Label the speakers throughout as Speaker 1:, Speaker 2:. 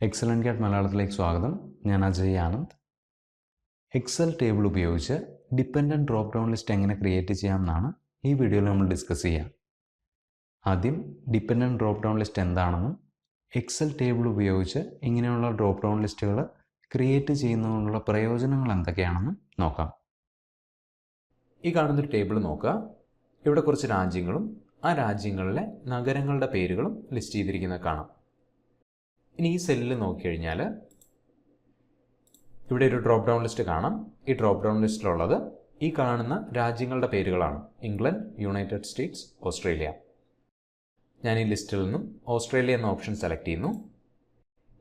Speaker 1: എക്സലൻ cat മലയാളത്തിലേക്ക് സ്വാഗതം. ഞാൻ അജയ് ആനന്ദ്. എക്സൽ ടേബിൾ ഉപയോഗിച്ച് ഡിപ്പെൻഡന്റ് ഡ്രോപ്പ് ഡൗൺ ലിസ്റ്റ് എങ്ങനെ ക്രിയേറ്റ് ചെയ്യാമെന്നാണ് ഈ വീഡിയോയിൽ നമ്മൾ ഡിസ്കസ് ചെയ്യുക ആദ്യം ഡിപ്പെൻഡന്റ് ഡ്രോപ്പ് ഡൗൺ ലിസ്റ്റ് എന്താണെന്നും എക്സൽ ടേബിൾ ഉപയോഗിച്ച് ഇങ്ങനെയുള്ള ഡ്രോപ്പ് ഡൗൺ ലിസ്റ്റുകൾ ക്രിയേറ്റ് ചെയ്യുന്നതിനുള്ള പ്രയോജനങ്ങൾ എന്തൊക്കെയാണെന്നും നോക്കാം.
Speaker 2: ഈ കാണുന്നൊരു ടേബിൾ നോക്കുക. ഇവിടെ കുറച്ച് രാജ്യങ്ങളും ആ രാജ്യങ്ങളിലെ നഗരങ്ങളുടെ പേരുകളും ലിസ്റ്റ് ചെയ്തിരിക്കുന്നത് കാണാം. ഇനി ഈ സെല്ലിൽ നോക്കിക്കഴിഞ്ഞാൽ ഇവിടെ ഒരു ഡ്രോപ്പ് ഡൗൺ ലിസ്റ്റ് കാണാം. ഈ ഡ്രോപ്പ് ഡൗൺ ലിസ്റ്റിലുള്ളത് ഈ കാണുന്ന രാജ്യങ്ങളുടെ പേരുകളാണ്. ഇംഗ്ലണ്ട് യുണൈറ്റഡ് സ്റ്റേറ്റ്സ് ഓസ്ട്രേലിയ ഞാൻ ഈ ലിസ്റ്റിൽ നിന്നും ഓസ്ട്രേലിയ എന്ന ഓപ്ഷൻ സെലക്ട് ചെയ്യുന്നു.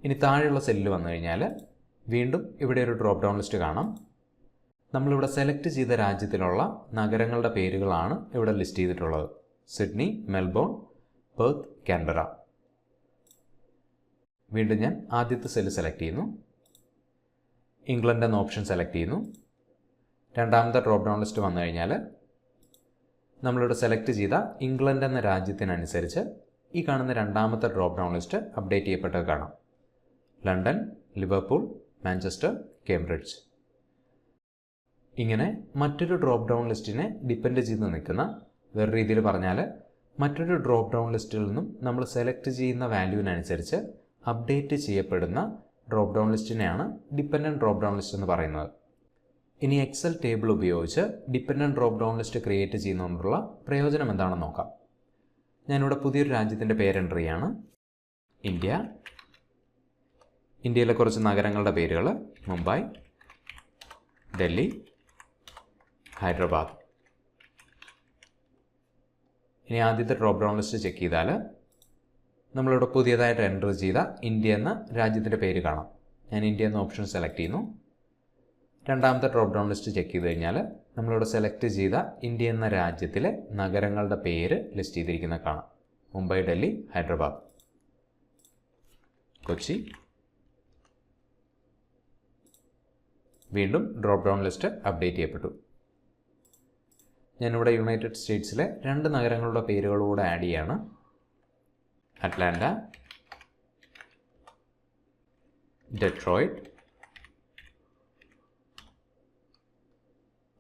Speaker 2: ഇനി താഴെയുള്ള സെല്ലിൽ വന്നു കഴിഞ്ഞാൽ വീണ്ടും ഇവിടെ ഒരു ഡ്രോപ്പ് ഡൗൺ ലിസ്റ്റ് കാണാം. നമ്മളിവിടെ സെലക്ട് ചെയ്ത രാജ്യത്തിലുള്ള നഗരങ്ങളുടെ പേരുകളാണ് ഇവിടെ ലിസ്റ്റ് ചെയ്തിട്ടുള്ളത്. സിഡ്നി മെൽബോൺ പെർത്ത് കാൻബറ വീണ്ടും ഞാൻ ആദ്യത്തെ സെല്ല് സെലക്ട് ചെയ്യുന്നു. ഇംഗ്ലണ്ട് എന്ന ഓപ്ഷൻ സെലക്ട് ചെയ്യുന്നു. രണ്ടാമത്തെ ഡ്രോപ്പ് ഡൗൺ ലിസ്റ്റ് വന്നു കഴിഞ്ഞാൽ നമ്മളിവിടെ സെലക്ട് ചെയ്ത ഇംഗ്ലണ്ട് എന്ന രാജ്യത്തിനനുസരിച്ച് ഈ കാണുന്ന രണ്ടാമത്തെ ഡ്രോപ്പ് ഡൗൺ ലിസ്റ്റ് അപ്ഡേറ്റ് ചെയ്യപ്പെട്ടത് കാണാം. London Liverpool Manchester Cambridge. ഇങ്ങനെ മറ്റൊരു ഡ്രോപ്പ് ഡൗൺ ലിസ്റ്റിനെ ഡിപ്പെൻഡ് ചെയ്ത് നിൽക്കുന്ന വേറെ രീതിയിൽ പറഞ്ഞാൽ മറ്റൊരു ഡ്രോപ്പ് ഡൗൺ ലിസ്റ്റിൽ നിന്നും നമ്മൾ സെലക്ട് ചെയ്യുന്ന വാല്യൂവിനനുസരിച്ച് അപ്ഡേറ്റ് ചെയ്യപ്പെടുന്ന ഡ്രോപ്പ് ഡൗൺ ലിസ്റ്റിനെയാണ് ഡിപ്പെൻഡന്റ് ഡ്രോപ്പ് ഡൗൺ ലിസ്റ്റ് എന്ന് പറയുന്നത്. ഇനി എക്സൽ ടേബിൾ ഉപയോഗിച്ച് dependent drop down list create ചെയ്യുന്നതുകൊണ്ടുള്ള പ്രയോജനം എന്താണെന്ന് നോക്കാം. ഞാനിവിടെ പുതിയൊരു രാജ്യത്തിന്റെ പേര് എന്റർ ചെയ്യാണ്. ഇന്ത്യ. ഇന്ത്യയിലെ കുറച്ച് നഗരങ്ങളുടെ പേരുകൾ മുംബൈ ഡൽഹി ഹൈദരാബാദ്. ഇനി ആദ്യത്തെ ഡ്രോപ്പ് ഡൗൺ ലിസ്റ്റ് ചെക്ക് ചെയ്താൽ നമ്മളിവിടെ പുതിയതായിട്ട് എന്റർ ചെയ്ത ഇന്ത്യ എന്ന രാജ്യത്തിന്റെ പേര് കാണാം. ഞാൻ ഇന്ത്യ എന്ന ഓപ്ഷൻ സെലക്ട് ചെയ്യുന്നു. രണ്ടാമത്തെ ഡ്രോപ്പ് ഡൗൺ ലിസ്റ്റ് ചെക്ക് ചെയ്ത് കഴിഞ്ഞാൽ നമ്മളിവിടെ സെലക്ട് ചെയ്ത ഇന്ത്യ എന്ന രാജ്യത്തിലെ നഗരങ്ങളുടെ പേര് ലിസ്റ്റ് ചെയ്തിരിക്കുന്നത് കാണാം. മുംബൈ ഡൽഹി ഹൈദരാബാദ്. കൊച്ചി. വീണ്ടും ഡ്രോപ്പ് ഡൗൺ ലിസ്റ്റ് അപ്ഡേറ്റ് ചെയ്യപ്പെട്ടു. ഞാനിവിടെ യുണൈറ്റഡ് സ്റ്റേറ്റ്സിലെ രണ്ട് നഗരങ്ങളുടെ പേരുകളൂടെ ആഡ് ചെയ്യാണ്. Atlanta Detroit.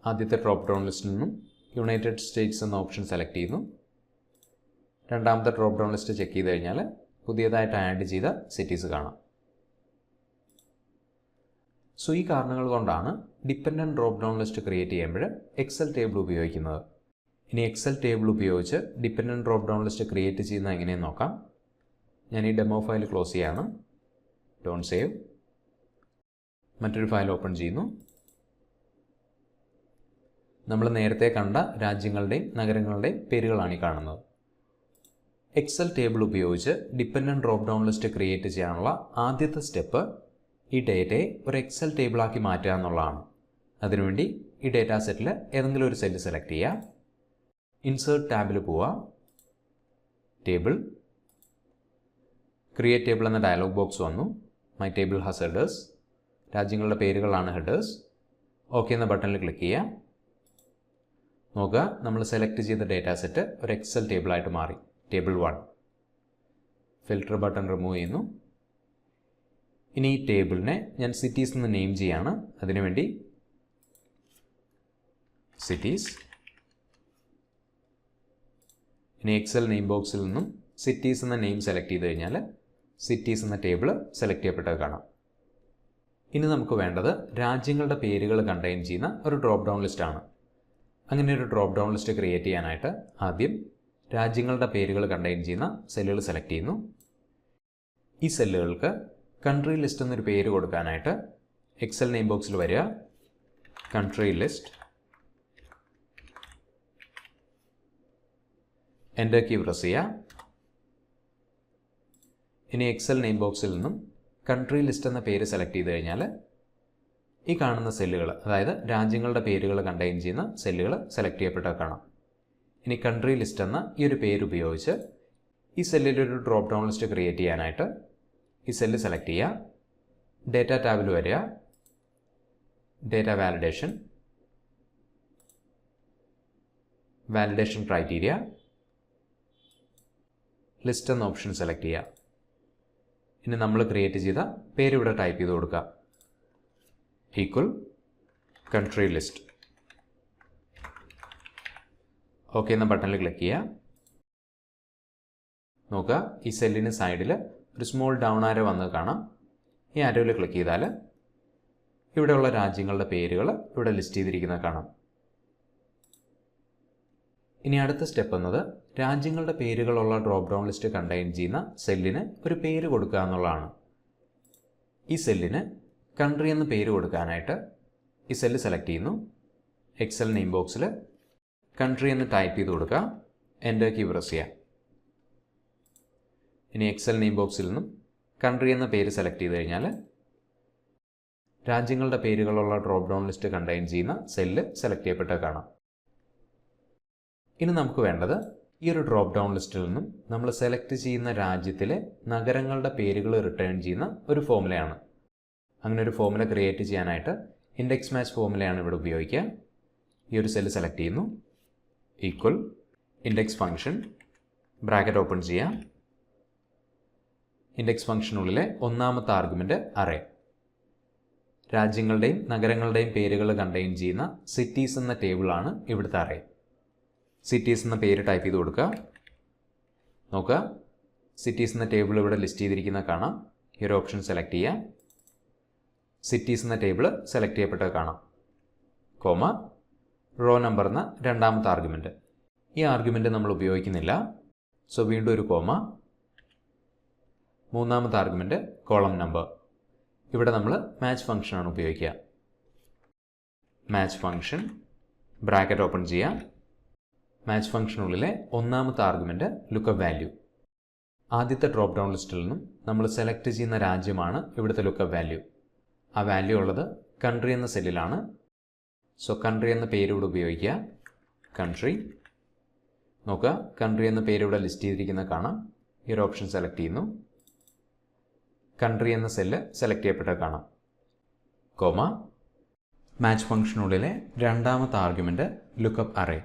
Speaker 2: ആദ്യത്തെ ഡ്രോപ്പ് ഡൗൺ ലിസ്റ്റിൽ നിന്നും യുണൈറ്റഡ് സ്റ്റേറ്റ്സ് എന്ന ഓപ്ഷൻ സെലക്ട് ചെയ്യുന്നു രണ്ടാമത്തെ ഡ്രോപ്പ് ഡൗൺ ലിസ്റ്റ് ചെക്ക് ചെയ്ത് കഴിഞ്ഞാൽ പുതിയതായിട്ട് ആഡ് ചെയ്ത സിറ്റീസ് കാണാം സോ ഈ കാരണങ്ങൾ കൊണ്ടാണ് dependent drop down list create ചെയ്യുമ്പോൾ എക്സൽ ടേബിൾ ഉപയോഗിക്കുന്നത് ഇനി എക്സൽ ടേബിൾ ഉപയോഗിച്ച് dependent drop down list create ചെയ്യുന്ന എങ്ങനെയെന്ന് നോക്കാം. ഞാൻ ഈ ഡെമോ ഫയൽ ക്ലോസ് ചെയ്യാണ്. ഡോൺ സേവ് മറ്റൊരു ഫയൽ ഓപ്പൺ ചെയ്യുന്നു. നമ്മൾ നേരത്തെ കണ്ട രാജ്യങ്ങളുടെയും നഗരങ്ങളുടെയും പേരുകളാണ് ഈ കാണുന്നത്. എക്സൽ ടേബിൾ ഉപയോഗിച്ച് dependent drop down list create ചെയ്യാനുള്ള ആദ്യത്തെ സ്റ്റെപ്പ് ഈ ഡേറ്റയെ ഒരു എക്സൽ ടേബിളാക്കി മാറ്റുക എന്നുള്ളതാണ്. അതിനുവേണ്ടി ഈ ഡേറ്റാ സെറ്റിൽ ഏതെങ്കിലും ഒരു സെല്ല് സെലക്ട് ചെയ്യുക. ഇൻസേർട്ട് ടാബിൽ പോവുക ടേബിൾ ക്രിയേറ്റ് ടേബിൾ എന്ന ഡയലോഗ് ബോക്സ് വന്നു. മൈ ടേബിൾ ഹാസ് ഹെഡേഴ്സ് രാജ്യങ്ങളുടെ പേരുകളാണ് ഹെഡേഴ്സ് ഓക്കെ എന്ന ബട്ടണിൽ ക്ലിക്ക് ചെയ്യുക നോക്കുക നമ്മൾ സെലക്ട് ചെയ്ത ഡേറ്റാ സെറ്റ് ഒരു എക്സൽ ടേബിളായിട്ട് മാറി. Table one filter button remove ചെയ്യുന്നു. ഇനി ഈ ടേബിളിനെ ഞാൻ സിറ്റീസ് എന്ന് നെയിം ചെയ്യാണ്. അതിനുവേണ്ടി സിറ്റീസ് ഇനി എക്സൽ നെയിം ബോക്സിൽ നിന്നും സിറ്റീസ് എന്ന നെയിം സെലക്ട് ചെയ്ത് കഴിഞ്ഞാൽ സിറ്റീസ് എന്ന ടേബിൾ സെലക്ട് ചെയ്യപ്പെട്ടത് കാണാം. ഇനി നമുക്ക് വേണ്ടത് രാജ്യങ്ങളുടെ പേരുകൾ കണ്ടെയ്ൻ ചെയ്യുന്ന ഒരു ഡ്രോപ്പ് ഡൗൺ ലിസ്റ്റാണ് അങ്ങനെ ഒരു ഡ്രോപ്പ് ഡൗൺ ലിസ്റ്റ് ക്രിയേറ്റ് ചെയ്യാനായിട്ട് ആദ്യം രാജ്യങ്ങളുടെ പേരുകൾ കണ്ടെയ്ൻ ചെയ്യുന്ന സെല്ലുകൾ സെലക്ട് ചെയ്യുന്നു. ഈ സെല്ലുകൾക്ക് കൺട്രി ലിസ്റ്റ് എന്നൊരു പേര് കൊടുക്കാനായിട്ട് എക്സൽ നെയിം ബോക്സിൽ വരിക. Country list enter key press ചെയ്യുക ഇനി എക്സൽ നെയിം ബോക്സിൽ നിന്നും കൺട്രി ലിസ്റ്റ് എന്ന പേര് സെലക്ട് ചെയ്ത് കഴിഞ്ഞാൽ ഈ കാണുന്ന സെല്ലുകൾ അതായത് രാജ്യങ്ങളുടെ പേരുകൾ കണ്ടെയ്ൻ ചെയ്യുന്ന സെല്ലുകൾ സെലക്ട് ചെയ്യപ്പെട്ട കാണാം. ഇനി കൺട്രി ലിസ്റ്റ് എന്ന ഈ ഒരു പേര് ഉപയോഗിച്ച് ഈ സെല്ലിലൊരു ഡ്രോപ്പ് ഡൗൺ ലിസ്റ്റ് ക്രിയേറ്റ് ചെയ്യാനായിട്ട് ഈ സെല്ല് സെലക്ട് ചെയ്യുക ഡേറ്റ ടാബിൽ വരിക. Data validation validation criteria list എന്ന ഓപ്ഷൻ സെലക്ട് ചെയ്യുക. ഇനി നമ്മൾ ക്രിയേറ്റ് ചെയ്ത പേര് ഇവിടെ ടൈപ്പ് ചെയ്ത് കൊടുക്കുക. ഈക്വൽ കൺട്രി ലിസ്റ്റ് ഓക്കെ എന്ന ബട്ടണിൽ ക്ലിക്ക് ചെയ്യുക. നോക്കുക ഈ സെല്ലിന് സൈഡിൽ ഒരു സ്മോൾ ഡൗൺ ആരോ വന്ന് കാണാം. ഈ ആരോയിൽ ക്ലിക്ക് ചെയ്താൽ ഇവിടെയുള്ള രാജ്യങ്ങളുടെ പേരുകൾ ഇവിടെ ലിസ്റ്റ് ചെയ്തിരിക്കുന്നത് കാണാം. ഇനി അടുത്ത സ്റ്റെപ്പ് എന്നത് രാജ്യങ്ങളുടെ പേരുകളുള്ള ഡ്രോപ്പ് ഡൗൺ ലിസ്റ്റ് കണ്ടെയ്ൻ ചെയ്യുന്ന സെല്ലിന് ഒരു പേര് കൊടുക്കുക എന്നുള്ളതാണ്. ഈ സെല്ലിന് കൺട്രി എന്ന് പേര് കൊടുക്കാനായിട്ട് ഈ സെല്ല് സെലക്ട് ചെയ്യുന്നു. എക്സൽ നെയിം ബോക്സിൽ കൺട്രി എന്ന് ടൈപ്പ് ചെയ്ത് കൊടുക്കുക. എന്റെ കീ പ്രസ് ചെയ്യാം ഇനി എക്സൽ നെയിം ബോക്സിൽ നിന്നും കൺട്രി എന്ന പേര് സെലക്ട് ചെയ്ത് കഴിഞ്ഞാൽ രാജ്യങ്ങളുടെ പേരുകളുള്ള ഡ്രോപ്പ് ഡൗൺ ലിസ്റ്റ് കണ്ടെയ്ൻ ചെയ്യുന്ന സെല്ല് സെലക്ട് ചെയ്യപ്പെട്ട കാണാം. ഇനി നമുക്ക് വേണ്ടത് ഈ ഒരു ഡ്രോപ്പ് ഡൗൺ ലിസ്റ്റിൽ നിന്നും നമ്മൾ സെലക്ട് ചെയ്യുന്ന രാജ്യത്തിലെ നഗരങ്ങളുടെ പേരുകൾ റിട്ടേൺ ചെയ്യുന്ന ഒരു ഫോമുലയാണ് അങ്ങനെ ഒരു ഫോമുല ക്രിയേറ്റ് ചെയ്യാനായിട്ട് ഇൻഡെക്സ് മാച്ച് ഫോമുലയാണ് ഇവിടെ ഉപയോഗിക്കുക. ഈ ഒരു സെല്ല് സെലക്ട് ചെയ്യുന്നു. Equal index function bracket open ചെയ്യാം ഇൻഡെക്സ് ഫംഗ്ഷനുള്ളിലെ ഒന്നാമത്തെ ആർഗ്യുമെന്റ് അറേ രാജ്യങ്ങളുടെയും നഗരങ്ങളുടെയും പേരുകൾ കണ്ടെയ്ൻ ചെയ്യുന്ന സിറ്റീസ് എന്ന ടേബിളാണ് ഇവിടുത്തെ അറേ സിറ്റീസ് എന്ന പേര് ടൈപ്പ് ചെയ്ത് കൊടുക്കുക. നോക്കുക. സിറ്റീസ് എന്ന ടേബിൾ ഇവിടെ ലിസ്റ്റ് ചെയ്തിരിക്കുന്ന കാണാം. ഈ ഒരു ഓപ്ഷൻ സെലക്ട് ചെയ്യുക. സിറ്റീസ് എന്ന ടേബിൾ സെലക്ട് ചെയ്യപ്പെട്ടത് കാണാം. കോമ. റോ നമ്പർ എന്ന രണ്ടാമത്തെ ആർഗ്യുമെന്റ് ഈ ആർഗ്യുമെന്റ് നമ്മൾ ഉപയോഗിക്കുന്നില്ല. സോ വീണ്ടും ഒരു കോമ. മൂന്നാമത്തെ ആർഗ്യുമെന്റ് കോളം നമ്പർ ഇവിടെ നമ്മൾ മാച്ച് ഫംഗ്ഷനാണ് ഉപയോഗിക്കുക. മാച്ച് ഫംഗ്ഷൻ ബ്രാക്കറ്റ് ഓപ്പൺ ചെയ്യാം മാച്ച് ഫംഗ്ഷനുള്ളിലെ ഒന്നാമത്തെ ആർഗ്യുമെന്റ് ലുക്കപ്പ് വാല്യൂ ആദ്യത്തെ ഡ്രോപ്പ് ഡൗൺ ലിസ്റ്റിൽ നിന്നും നമ്മൾ സെലക്ട് ചെയ്യുന്ന രാജ്യമാണ് ഇവിടുത്തെ ലുക്കപ്പ് വാല്യൂ ആ വാല്യൂ ഉള്ളത് കൺട്രി എന്ന സെല്ലിലാണ് സോ കൺട്രി എന്ന പേര് ഇവിടെ ഉപയോഗിക്കുക. കൺട്രി നോക്കുക കൺട്രി എന്ന പേര് ഇവിടെ ലിസ്റ്റ് ചെയ്തിരിക്കുന്ന കാണാം. ഈ ഒരു ഓപ്ഷൻ സെലക്ട് ചെയ്യുന്നു. കൺട്രി എന്ന സെല്ല് സെലക്ട് ചെയ്യപ്പെട്ടത് കാണാം. കോമ മാച്ച് ഫംഗ്ഷനുള്ളിലെ രണ്ടാമത്തെ ആർഗ്യുമെന്റ് ലുക്കപ്പ് അറേ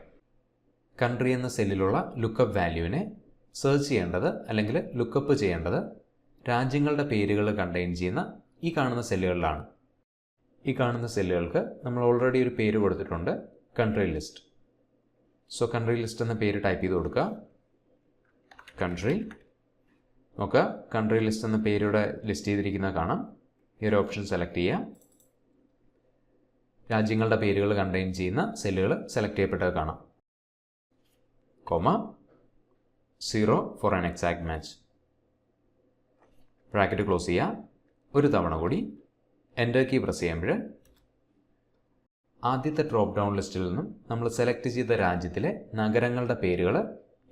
Speaker 2: കൺട്രി എന്ന സെല്ലിലുള്ള ലുക്കപ്പ് വാല്യൂവിനെ സെർച്ച് ചെയ്യേണ്ടത് അല്ലെങ്കിൽ ലുക്കപ്പ് ചെയ്യേണ്ടത് രാജ്യങ്ങളുടെ പേരുകൾ കണ്ടെയ്ൻ ചെയ്യുന്ന ഈ കാണുന്ന സെല്ലുകളിലാണ് ഈ കാണുന്ന സെല്ലുകൾക്ക് നമ്മൾ ഓൾറെഡി ഒരു പേര് കൊടുത്തിട്ടുണ്ട് country list so country list എന്ന പേര് ടൈപ്പ് ചെയ്ത് കൊടുക്കുക. കൺട്രി നോക്കുക കൺട്രി ലിസ്റ്റ് എന്ന പേരിവിടെ ലിസ്റ്റ് ചെയ്തിരിക്കുന്ന കാണാം. ഈ ഒരു ഓപ്ഷൻ സെലക്ട് ചെയ്യുക. രാജ്യങ്ങളുടെ പേരുകൾ കണ്ടെയ്ൻ ചെയ്യുന്ന സെല്ലുകൾ സെലക്ട് ചെയ്യപ്പെട്ടത് കാണാം. Comma zero for an exact match bracket close ചെയ്യുക ഒരു തവണ കൂടി എന്റർ കീ പ്രസ് ചെയ്യുമ്പോൾ ആദ്യത്തെ ഡ്രോപ്പ് ഡൗൺ ലിസ്റ്റിൽ നിന്നും നമ്മൾ സെലക്ട് ചെയ്ത രാജ്യത്തിലെ നഗരങ്ങളുടെ പേരുകൾ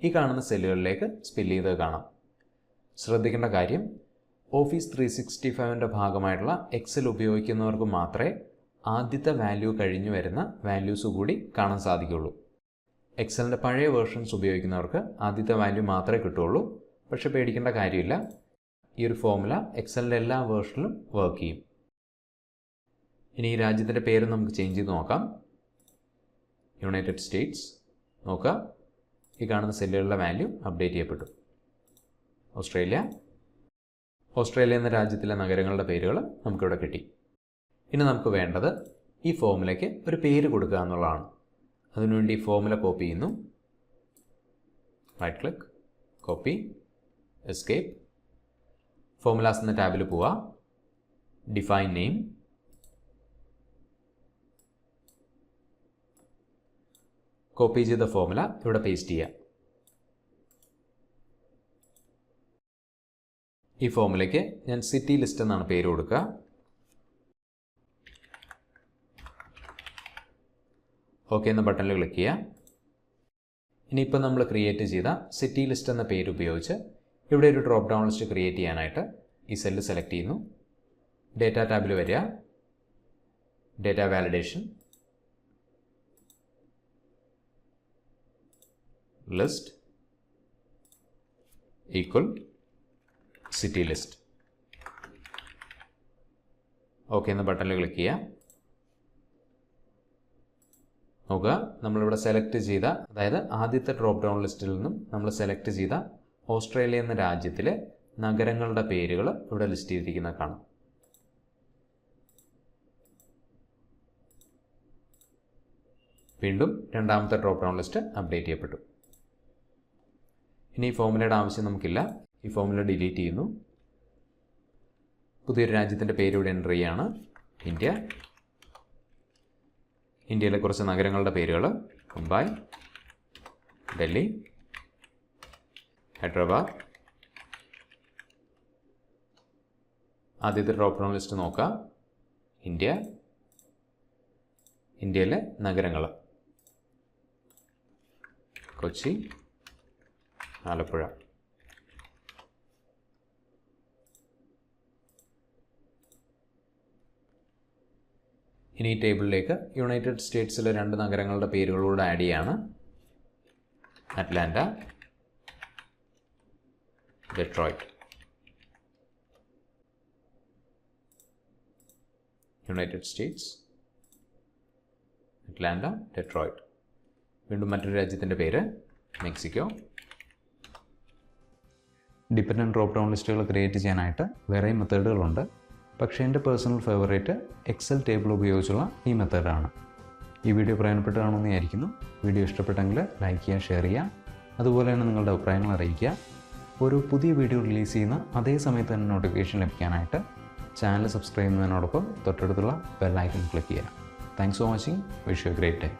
Speaker 2: ഈ കാണുന്ന സെല്ലുകളിലേക്ക് സ്പിൽ ചെയ്ത് കാണാം. ശ്രദ്ധിക്കേണ്ട കാര്യം ഓഫീസ് ത്രീ സിക്സ്റ്റി ഫൈവിന്റെ ഭാഗമായിട്ടുള്ള എക്സൽ ഉപയോഗിക്കുന്നവർക്ക് മാത്രമേ ആദ്യത്തെ വാല്യൂ കഴിഞ്ഞു വരുന്ന വാല്യൂസ് കൂടി കാണാൻ സാധിക്കുള്ളൂ. എക്സലിന്റെ പഴയ വേർഷൻസ് ഉപയോഗിക്കുന്നവർക്ക് ആദ്യത്തെ വാല്യൂ മാത്രമേ കിട്ടുള്ളൂ പക്ഷെ പേടിക്കേണ്ട കാര്യമില്ല. ഈ ഒരു ഫോമുല എക്സലിന്റെ എല്ലാ വേർഷനിലും വർക്ക് ചെയ്യും. ഇനി ഈ രാജ്യത്തിന്റെ പേര് നമുക്ക് ചേഞ്ച് ചെയ്ത് നോക്കാം. യുണൈറ്റഡ് സ്റ്റേറ്റ്സ് നോക്കുക. ഈ കാണുന്ന സെല്ലുകളുടെ വാല്യൂ അപ്ഡേറ്റ് ചെയ്യപ്പെട്ടു. ഓസ്ട്രേലിയ ഓസ്ട്രേലിയ എന്ന രാജ്യത്തിലെ നഗരങ്ങളുടെ പേരുകൾ നമുക്കിവിടെ കിട്ടി. ഇനി നമുക്ക് വേണ്ടത് ഈ ഫോമിലേക്ക് ഒരു പേര് കൊടുക്കുക എന്നുള്ളതാണ്. അതിനുവേണ്ടി ഫോർമുല കോപ്പി ചെയ്യുന്നു. Right click copy escape formulas എന്ന ടാബിൽ പോവുക ഡിഫൈൻ നെയിം കോപ്പി ചെയ്ത ഫോർമുല ഇവിടെ പേസ്റ്റ് ചെയ്യുക ഈ ഫോർമുലയ്ക്ക് ഞാൻ സിറ്റി ലിസ്റ്റ് എന്നാണ് പേര് കൊടുക്കുക. ഓക്കെ എന്ന ബട്ടണിൽ ക്ലിക്ക് ചെയ്യുക. ഇനിയിപ്പോൾ നമ്മൾ ക്രിയേറ്റ് ചെയ്ത സിറ്റി ലിസ്റ്റ് എന്ന പേര് ഉപയോഗിച്ച് ഇവിടെ ഒരു ഡ്രോപ്പ് ഡൗൺ ലിസ്റ്റ് ക്രിയേറ്റ് ചെയ്യാനായിട്ട് ഈ സെല്ല് സെലക്ട് ചെയ്യുന്നു. ഡേറ്റ ടാബിൽ വരിക. Data validation list equal city list okay എന്ന ബട്ടണിൽ ക്ലിക്ക് ചെയ്യുക. നോക്കുക. നമ്മളിവിടെ സെലക്ട് ചെയ്ത അതായത് ആദ്യത്തെ ഡ്രോപ്പ് ഡൗൺ ലിസ്റ്റിൽ നിന്നും നമ്മൾ സെലക്ട് ചെയ്ത ഓസ്ട്രേലിയ എന്ന രാജ്യത്തിലെ നഗരങ്ങളുടെ പേരുകൾ ഇവിടെ ലിസ്റ്റ് ചെയ്തിരിക്കുന്നത് കാണാം. വീണ്ടും രണ്ടാമത്തെ ഡ്രോപ്പ് ഡൗൺ ലിസ്റ്റ് അപ്ഡേറ്റ് ചെയ്യപ്പെട്ടു. ഇനി ഈ ഫോമുലയുടെ ആവശ്യം നമുക്കില്ല. ഈ ഫോമുല ഡിലീറ്റ് ചെയ്യുന്നു. പുതിയൊരു രാജ്യത്തിന്റെ പേര് ഇവിടെ എന്റർ ചെയ്യാണ് ഇന്ത്യ. ഇന്ത്യയിലെ കുറച്ച് നഗരങ്ങളുടെ പേരുകൾ മുംബൈ ഡൽഹി ഹൈദരാബാദ്. ആദ്യത്തെ ഡ്രോപ്പ് ഡൗൺ ലിസ്റ്റ് നോക്കാം. ഇന്ത്യ. ഇന്ത്യയിലെ നഗരങ്ങൾ കൊച്ചി ആലപ്പുഴ. ഇനി ഈ ടേബിളിലേക്ക് യുണൈറ്റഡ് സ്റ്റേറ്റ്സിലെ രണ്ട് നഗരങ്ങളുടെ പേരുകളോട് ആഡ് ചെയ്യാണ്. Atlanta Detroit. United States Atlanta Detroit. വീണ്ടും മറ്റൊരു രാജ്യത്തിന്റെ പേര് മെക്സിക്കോ.
Speaker 1: ഡിപ്പെൻഡന്റ് ഡ്രോപ്പ് ഡൗൺ ലിസ്റ്റുകൾ ക്രിയേറ്റ് ചെയ്യാനായിട്ട് വേറെയും മെത്തേഡുകളുണ്ട്. പക്ഷേ എന്റെ പേഴ്സണൽ ഫേവറേറ്റ് എക്സൽ ടേബിൾ ഉപയോഗിച്ചുള്ള ഈ മെത്തേഡാണ്. ഈ വീഡിയോ പ്രയോജനപ്പെട്ടതാണെന്ന് വിചാരിക്കുന്നു. വീഡിയോ ഇഷ്ടപ്പെട്ടെങ്കിൽ ലൈക്ക് ചെയ്യുക ഷെയർ ചെയ്യുക. അതുപോലെ തന്നെ നിങ്ങളുടെ അഭിപ്രായങ്ങൾ അറിയിക്കുക. ഒരു പുതിയ വീഡിയോ റിലീസ് ചെയ്യുന്ന അതേ സമയത്ത് തന്നെ നോട്ടിഫിക്കേഷൻ ലഭിക്കാനായിട്ട് ചാനൽ സബ്സ്ക്രൈബ് ചെയ്യുന്നതിനോടൊപ്പം തൊട്ടടുത്തുള്ള ബെല്ലൈക്കൺ ക്ലിക്ക് ചെയ്യുക. Thanks for watching wish you great day